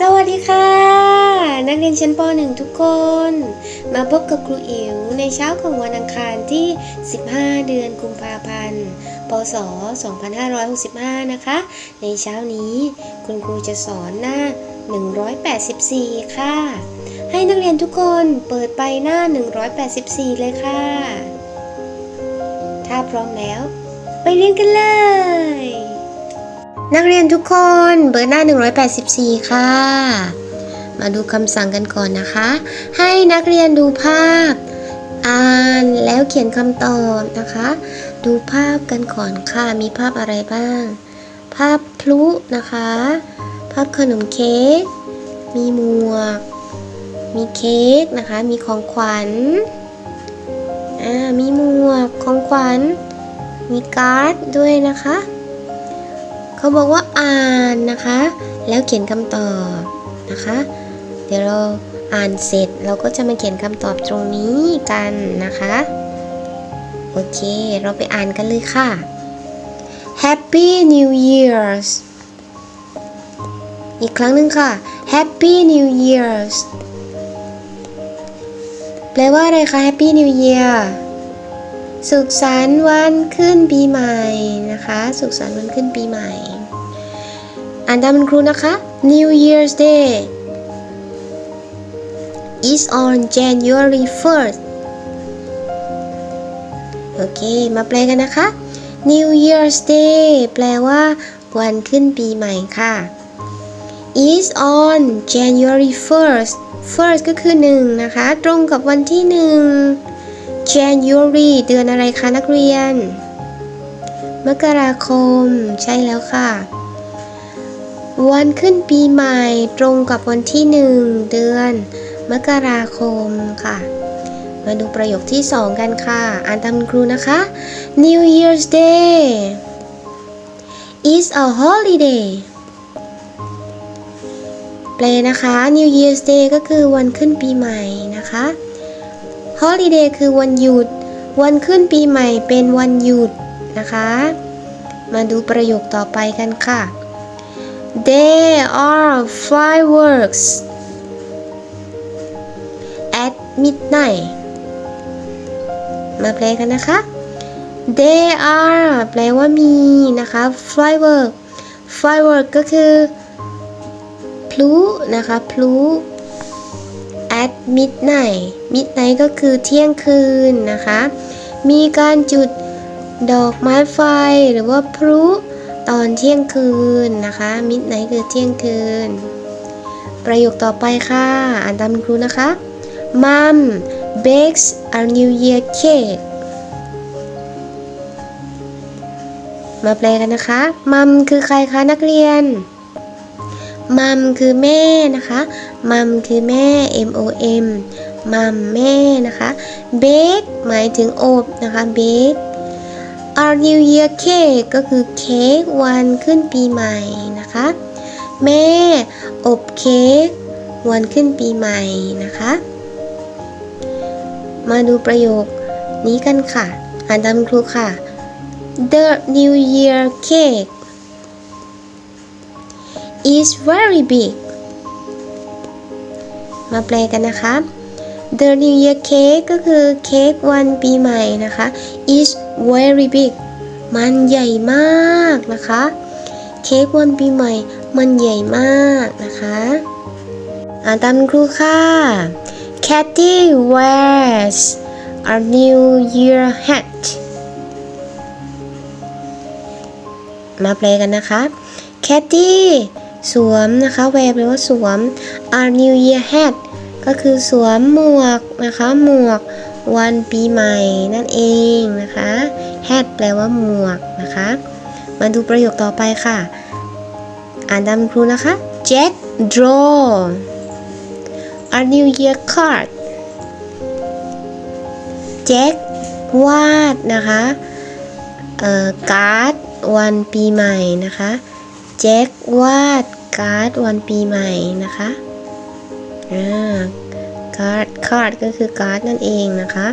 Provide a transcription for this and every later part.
สวัสดีค่ะ นักเรียนชั้นป .1 ทุกคน มาพบกับครูอิ๋วในเช้าของวันอังคารที่ 15 เดือนกุมภาพันธ์ พศ 2565 นะคะ ในเช้านี้คุณครูจะสอนหน้า 184 ค่ะ ให้นักเรียนทุกคนเปิดไปหน้า 184 เลยค่ะ ถ้าพร้อมแล้ว ไปเรียนกันเลย นักเรียนทุกคนเบอร์หน้า 184 ค่ะ มาดูคำสั่งกันก่อนนะคะ ให้นักเรียนดูภาพ อ่านแล้วเขียนคำตอบนะคะ ดูภาพกันก่อนค่ะ มีภาพอะไรบ้าง ภาพพลุนะคะ ภาพขนมเค้ก มีหมวก มีเค้กนะคะ มีของขวัญ อ่า มีหมวก ของขวัญ มีการ์ดด้วยนะคะ เขาบอกว่าอ่านนะคะ แล้วเขียนคำตอบนะคะ เดี๋ยวเราอ่านเสร็จเราก็จะมาเขียนคำตอบตรงนี้กันนะคะ โอเค เราไปอ่านกันเลยค่ะ Happy New Year's อีกครั้งหนึ่งค่ะ Happy New Year's แปลว่าอะไรคะ Happy New Year สุขสันต์วันขึ้นปีใหม่นะคะ สุขสันต์วันขึ้นปีใหม่ อ่านตามคุณครูนะคะ New Year's Day is on January 1st โอเค มาแปลกันนะคะ New Year's Day แปลว่า วันขึ้นปีใหม่ค่ะ is on January 1st first ก็คือ 1 นะคะ ตรงกับวันที่ 1 January เดือนอะไรคะนักเรียน มกราคม ใช่แล้วค่ะ วันขึ้นปีใหม่ตรงกับวันที่1เดือน มกราคมค่ะ มาดูประโยคที่2กันค่ะ อ่านตามคุณครูนะคะ New Year's Day is a holiday แปลนะคะ New Year's Day ก็คือวันขึ้นปีใหม่นะคะ Holiday คือวันหยุด วันขึ้นปีใหม่เป็นวันหยุดนะคะ มาดูประโยคต่อไปกันค่ะ There are fireworks at midnight มาแปลกันนะคะ There are แปลว่ามีนะคะ firework firework ก็คือพลุนะคะพลุ at midnight midnight ก็คือเที่ยงคืนนะคะ มีการจุดดอกไม้ไฟหรือว่าพลุตอนเที่ยงคืนนะคะ midnight คือเที่ยงคืน ประโยคต่อไปค่ะ อ่านตามครูนะคะ Mom bakes a new year cake มาแปลกันนะคะ มัมคือใครคะนักเรียน มัมคือแม่นะคะมัมคือแม่ M O M มัมแม่นะคะเบกหมายถึงอบนะคะเบก Our New Year Cake ก็คือเค้กวันขึ้นปีใหม่นะคะ แม่อบเค้กวันขึ้นปีใหม่นะคะ มาดูประโยคนี้กันค่ะ อ่านตามครูค่ะ The New Year Cake is very big มาแปลกันนะคะ The New Year Cake ก็คือเค้กวันปีใหม่นะคะ is very big มันใหญ่มากนะคะ เค้กวันปีใหม่ มันใหญ่มากนะคะ อ่านตามคุณครูค่ะ Cathy wears a New Year hat มาแปลกันนะคะ Cathy สวมนะคะ wear แปลว่าสวม a New Year hat ก็คือสวมหมวกนะคะ หมวกวันปีใหม่นั่นเองนะคะ hat แปลว่าหมวกนะคะ มาดูประโยคต่อไปค่ะ อ่านตามครูนะคะ Jack draw a New Year card แจ็ควาดนะคะ เอ่อ การ์ดวันปีใหม่นะคะ แจ็ควาดการ์ดวันปีใหม่นะคะอ่าการ์ดการ์ดก็คือการ์ดนั่นเองนะคะ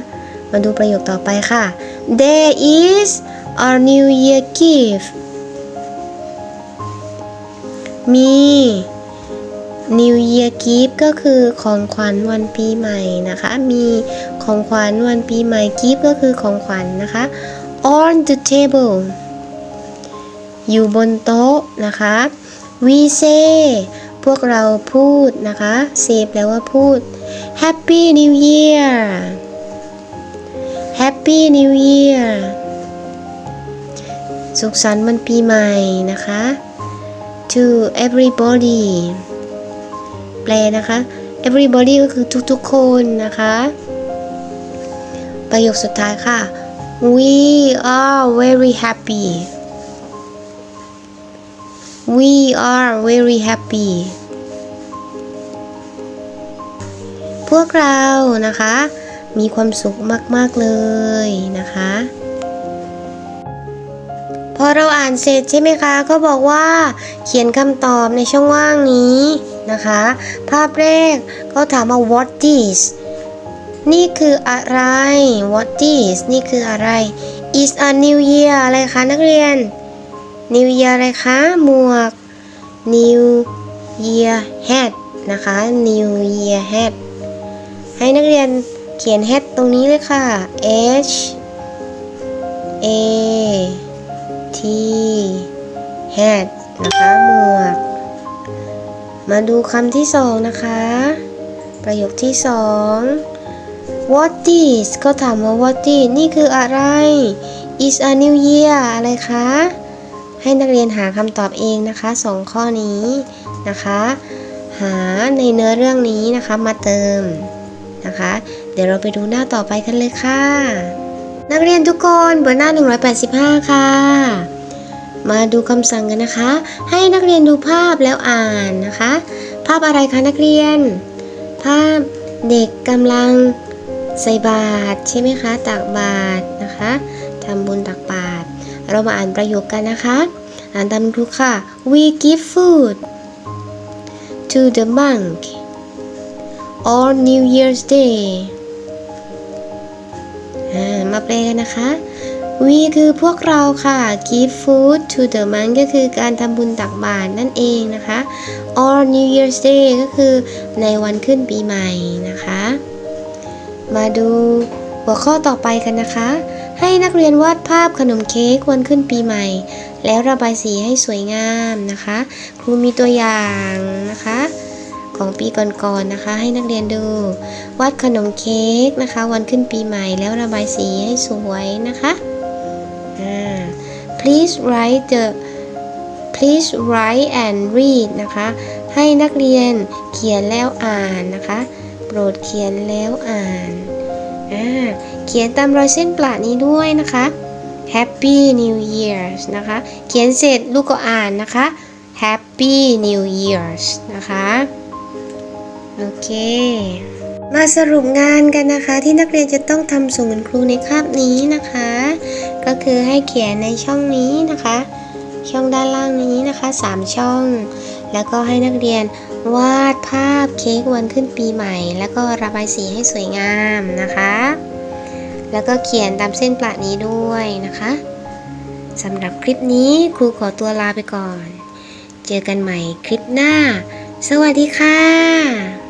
มาดูประโยคต่อไปค่ะ There is a New Year gift มี New Year Gift ก็คือของขวัญวันปีใหม่นะคะ มีของขวัญวันปีใหม่ Gift ก็คือของขวัญนะคะ on the table อยู่บนโต๊ะนะคะ we say พวกเราพูดนะคะ say แปลว่าพูด Happy New Year Happy New Year สุขสันต์วันปีใหม่นะคะ to everybody แปลนะคะ everybody ก็คือทุกๆคนนะคะ ประโยคสุดท้ายค่ะ we are very happy we are very happy พวกเรานะคะ มีความสุขมาก ๆ เลยนะคะ พอเราอ่านเสร็จใช่ไหมคะ ก็บอกว่าเขียนคำตอบในช่องว่างนี้นะคะ ภาพแรกก็ถามว่า what is นี่คืออะไร what is นี่คืออะไร is a new year อะไรคะนักเรียน new year อะไรคะ หมวก new year hat นะคะ new year hat ให้นักเรียนเขียน hat ตรงนี้เลยค่ะ h a t hat นะคะ หมวก มาดูคำที่สองนะคะ ประโยคที่สอง what is ก็ถามว่า what is นี่คืออะไร is a new year อะไรคะ ให้นักเรียนหาคำตอบเองนะคะสองข้อนี้นะคะ หาในเนื้อเรื่องนี้นะคะมาเติมนะคะ เดี๋ยวเราไปดูหน้าต่อไปกันเลยค่ะ นักเรียนทุกคนบอร์หน้า 185 ค่ะ มาดูคำสั่งกันนะคะ ให้นักเรียนดูภาพแล้วอ่านนะคะ ภาพอะไรคะนักเรียน ภาพเด็กกำลังใส่บาตรใช่ไหมคะ ตักบาตรนะคะทำบุญตักบาตร เรามาอ่านประโยคกันนะคะ อ่านตามครูค่ะ we give food to the monk on New Year's Day มาแปลกันนะคะ we คือพวกเราค่ะ give food to the monk ก็คือการทำบุญตักบาตรนั่นเองนะคะ on New Year's Day ก็คือในวันขึ้นปีใหม่นะคะ มาดู หัวข้อต่อไปกันนะคะ ให้นักเรียนวาดภาพขนมเค้กวันขึ้นปีใหม่ แล้วระบายสีให้สวยงามนะคะ ครูมีตัวอย่างนะคะ ของปีก่อนๆนะคะ ให้นักเรียนดู วาดขนมเค้กนะคะ วันขึ้นปีใหม่ แล้วระบายสีให้สวยนะคะ please write the please write and read นะคะ ให้นักเรียนเขียนแล้วอ่านนะคะ โปรดเขียนแล้วอ่าน เขียนตามรอยเส้นประหลานี้ด้วยนะคะ Happy New Year's นะคะ เขียนเสร็จลูกก็อ่านนะคะ Happy New Year's นะคะ โอเค มาสรุปงานกันนะคะที่นักเรียนจะต้องทำส่งคุณครูในคาบนี้นะคะ ก็คือให้เขียนในช่องนี้นะคะ ช่องด้านล่างนี้นะคะ 3 ช่อง แล้วก็ให้นักเรียน วาดภาพเค้กวันขึ้นปีใหม่ แล้วก็ระบายสีให้สวยงามนะคะ แล้วก็เขียนตามเส้นประนี้ด้วยนะคะสำหรับคลิปนี้ครูขอตัวลาไปก่อน เจอกันใหม่คลิปหน้า สวัสดีค่ะ